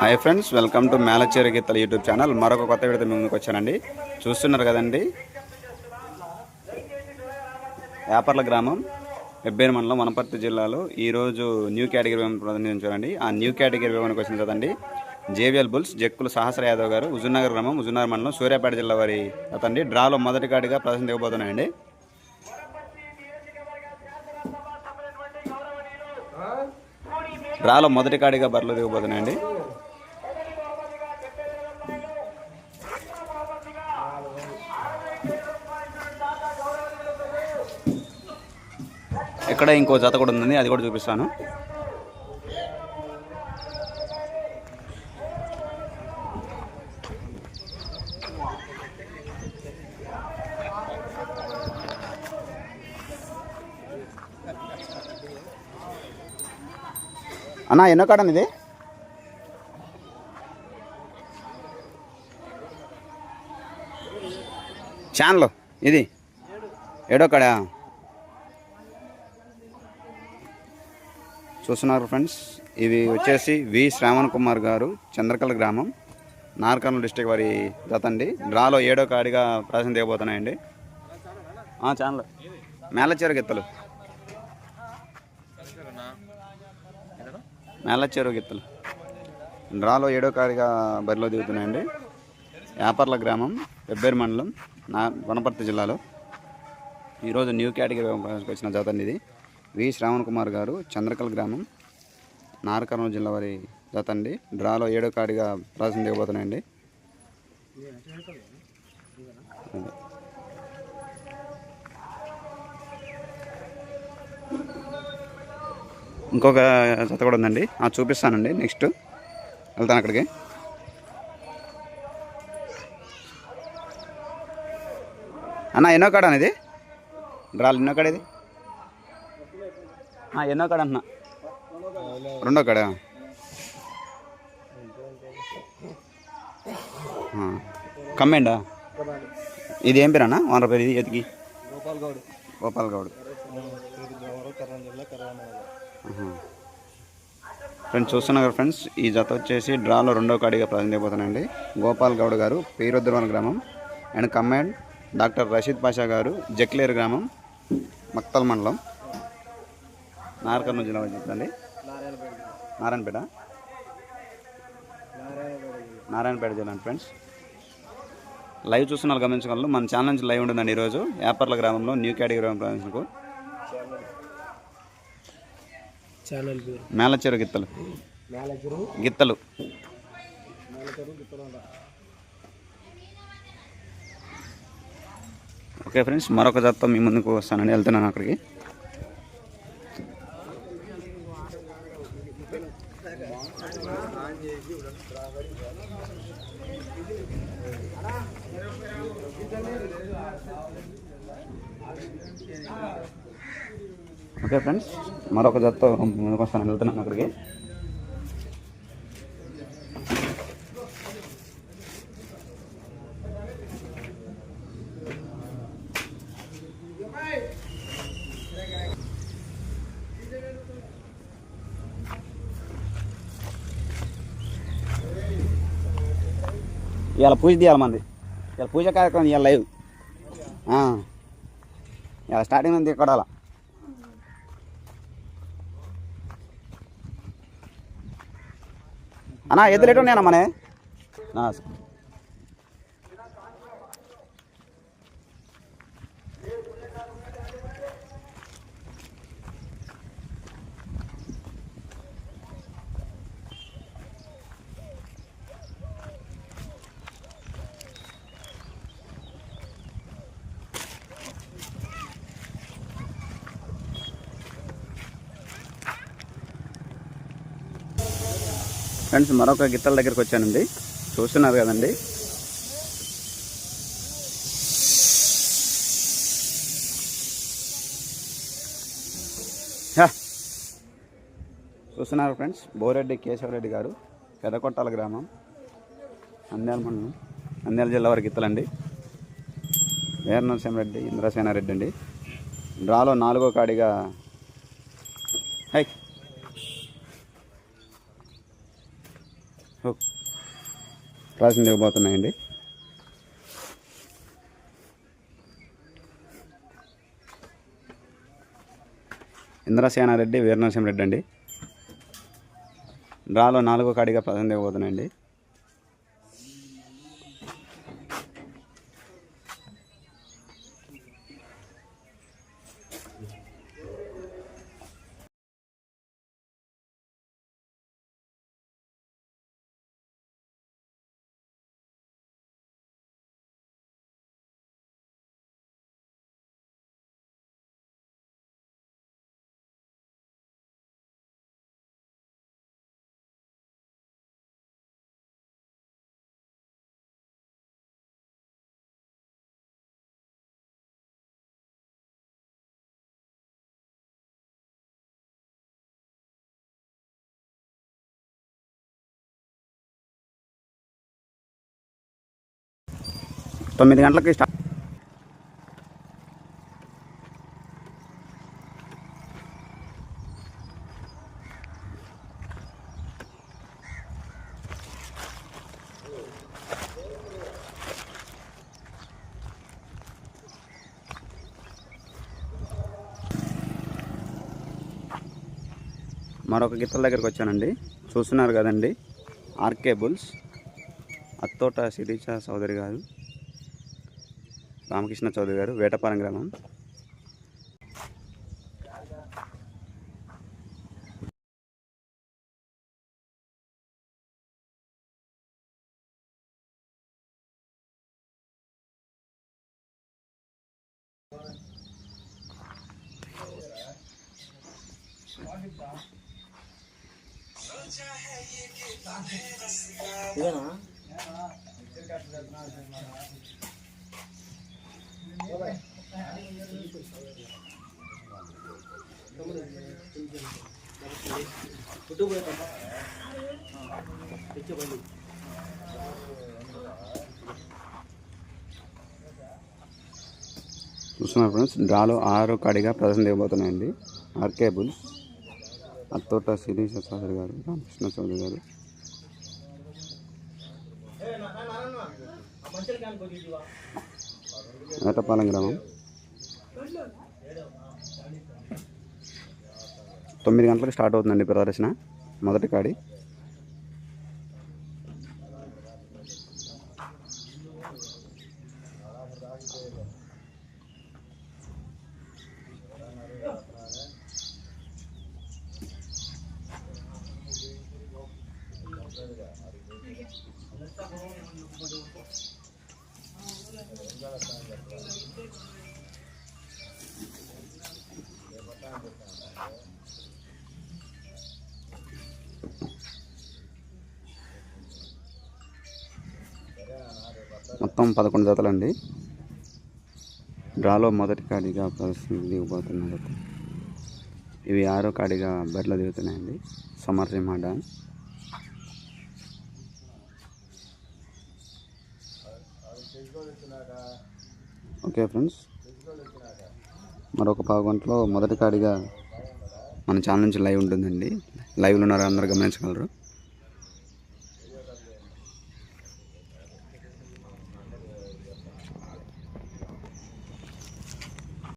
Hi friends welcome to Melacheru గీతల YouTube channel. మరొక కొత్త వీడియో ముందుకు వచ్చానండి. చూస్తున్నారు కదండి? యాపర్ల గ్రామం వెబ్బేరు మండలం వనపర్తి జిల్లాలో ఈరోజు న్యూ కేటగిరీ విమానం ప్రతినిధించారండి ఆ న్యూ కేటగిరీ విమానానికి వచ్చింది కదండి జేవిఎల్ బుల్స్ జక్కుల సహస్ర యాదవ్ గారు హుజూర్నగర్ గ్రామం హుజూర్నగర్ మండలం సూర్యాపేట జిల్లా వారి అతండి. డ్రాలో మొదటి కాడిగా ప్రదర్శన దిగబోతున్నాయండి రాలో మొదటి కాడిగా బరిలో దిగబోతున్నాయండి. ఇక్కడ ఇంకో జత కూడా ఉందండి అది కూడా చూపిస్తాను. అన్నా ఎన్నో కాడని ఇది ఛానల్ ఇది. ఏడో కాడా? చూస్తున్నారు ఫ్రెండ్స్ ఇవి వచ్చేసి వి శ్రావణ్ కుమార్ గారు చంద్రకల్ గ్రామం నార్కర్నూలు డిస్టిక్ వారి జత అండి డ్రాలో ఏడో కాడిగా ప్రదర్శన దిగబోతున్నాయండి. ఛానల్. మేలచేరు గిత్తలు మేలచేరు గిత్తలు. డ్రాలో ఏడో కాడిగా బరిలో దిగుతున్నాయండి. యాపర్ల గ్రామం వెబ్బేరు మండలం నా వనపర్తి జిల్లాలో. ఈరోజు న్యూ కేటగిరీ వచ్చిన జాతండి ఇది. వి శ్రావణ్ కుమార్ గారు చంద్రకల్ గ్రామం నారకర్నూలు జిల్లా వారి జాతండి డ్రాలో ఏడో కాడిగా ప్రదర్శన దిగబోతున్నాయండి. ఇంకొక జత కూడా ఉందండి. ఆ చూపిస్తానండి. నెక్స్ట్ వెళ్తాను అక్కడికి. అన్న ఎన్నో కాడ అనేది డ్రాలు ఎన్నో కాడ ఇది? ఎన్నో కాడ అన్న? రెండో కాడ? కమ్మేండా ఇది ఏం పేరన్నా ఓనర్ పేరు ఇది ఎతికి? గోపాల్ గౌడ్ గోపాల్ గౌడ్. ఫ్రెండ్స్ చూస్తున్నారు ఫ్రెండ్స్ ఈ జత వచ్చేసి డ్రాలో రెండో కాడిగా ప్రజెంట్ గోపాల్ గౌడ్ గారు పేరుద్రవన గ్రామం. And command doctor Rashid Pasha garu Jakleru గ్రామం మక్తల్ మండలం. నారకర్నూలు జిల్లా చెప్తండి నారాయణపేట. నారాయణపేట జిల్లా ఫ్రెండ్స్ లైవ్ చూస్తున్నారు గమనించగలరు. మన ఛానల్ నుంచి లైవ్ ఉంటుందండి ఈరోజు. యాపర్ల గ్రామంలో న్యూ కేటగిరీ ప్రదర్శనకు. మేలచెరు గిత్తలు. గిత్తలు. ఓకే ఫ్రెండ్స్ మరొక జాతతో మీ ముందుకు వస్తానండి వెళ్తున్నాను అక్కడికి. ఓకే ఫ్రెండ్స్ మరొక జతతో ముందుకు వస్తాను. వెళ్తున్నాను అక్కడికి. ఇవాళ పూజ తీయాలి మంది. ఇవాళ పూజ కార్యక్రమం ఇవాళ లైవ్ ఇవాళ స్టార్టింగ్ నుంచి కొడాల అన్నా ఎద్దులు ఎటు ఉన్నాయన్నా మనే? ఫ్రెండ్స్ మరొక గిత్తల దగ్గరికి వచ్చానండి. చూస్తున్నారు కదండి. చూస్తున్నారు ఫ్రెండ్స్ బోరెడ్డి కేశవరెడ్డి గారు పెదకొట్టాల గ్రామం నంద్యాల మండలం నంద్యాల జిల్లా వారి గిత్తలండి. వీర నరసింహారెడ్డి ఇంద్రసేనారెడ్డి అండి. డ్రాలో నాలుగో కాడిగా ప్రాసెసింగ్ ఇవ్వబోతున్నాయండి ఇంద్రసేనారెడ్డి వీరనరసింహరెడ్డి అండి. డ్రాలో నాలుగో కాడిగా ప్రాసెసింగ్ ఇవ్వబోతున్నాయండి తొమ్మిది గంటలకి స్టార్ట్. మరొక గిత్తల దగ్గరికి వచ్చానండి. చూస్తున్నారు కదండి. RK bulls. అత్తోట శిరీష సోదరి గారు. రామకృష్ణ చౌదరి గారు వేటపాలెం గ్రామం. ఇదేనా? చూస్తున్నారు ఫ్రెండ్స్ డ్రాలో ఆరు కాడిగా ప్రదర్శన దిగబోతున్నాయండి ఆర్కేబుల్స్ అత్తోట శ్రీ చౌదరి గారు రామకృష్ణ చౌదరి గారు. వేటపాలెం గ్రామం? తొమ్మిది గంటలకు స్టార్ట్ అవుతుందండి ప్రదర్శన. మొదటి కాడి. మొత్తం పదకొండు జతలండి. డ్రాలో మొదటి కాడిగా ప్రదర్శన దిగబోతున్న జత. ఇవి ఆరో కాడిగా బరిలో దిగుతున్నాయండి. సమరసింహ డ్యామ్. Okay friends. మరొక పావుగంటలో మొదటి కాడిగా మన ఛానల్ నుంచి లైవ్ ఉంటుందండి. లైవ్లో ఉన్నారు అందరూ గమనించగలరు.